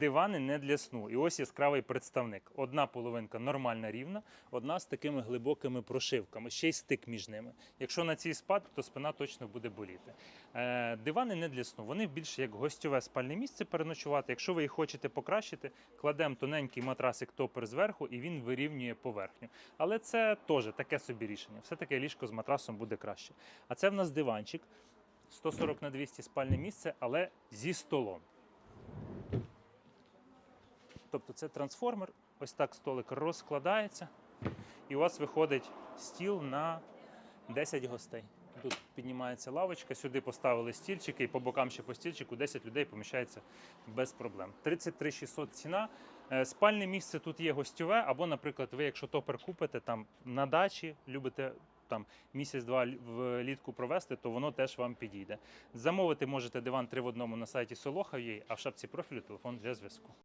Дивани не для сну. І ось яскравий представник. Одна половинка нормальна рівна, одна з такими глибокими прошивками, ще й стик між ними. Якщо на цій спати, то спина точно буде боліти. Е, дивани не для сну. Вони більше як гостьове спальне місце переночувати. Якщо ви їх хочете покращити, кладемо тоненький матрасик топер зверху і він вирівнює поверхню. Але це теж таке собі рішення. Все-таки ліжко з матрасом буде краще. А це в нас диванчик. 140 на 200 спальне місце, але зі столом. Тобто це трансформер, ось так столик розкладається, і у вас виходить стіл на 10 гостей. Тут піднімається лавочка, сюди поставили стільчики, і по бокам ще по стільчику 10 людей поміщається без проблем. 33 600 ціна. Е, Спальне місце тут є гостьове, або, наприклад, ви, якщо топер купите там на дачі, любите там місяць-два влітку провести, то воно теж вам підійде. Замовити можете диван 3 в одному на сайті Soloha.ua, а в шапці профілю телефон для зв'язку.